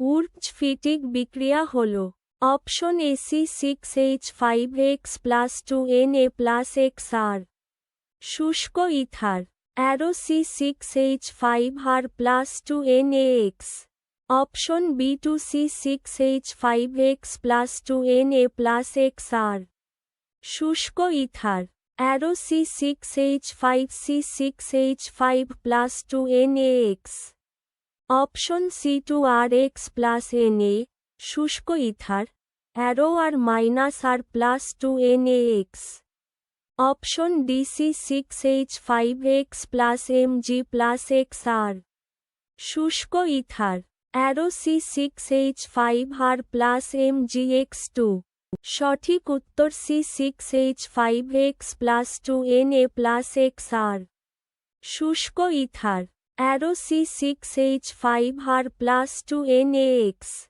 উর্চ Fittig বিক্রিয়া হল। Option A C six H five X plus two N A plus X R শুষ্ক ether. Arrow C six H five R plus two N A X option B two C six H five X plus two N A plus X R শুষ্ক ether. Arrow C six H five C six H five plus two N A X option C two R X plus N A শুষ্ক ether arrow R minus R plus two N A X option D C six H five X plus M G plus X R শুষ্ক ether arrow C six H five R plus M G X two সঠিক উত্তর C six H five X plus two N A plus X R শুষ্ক ether arrow c6h5r plus 2nax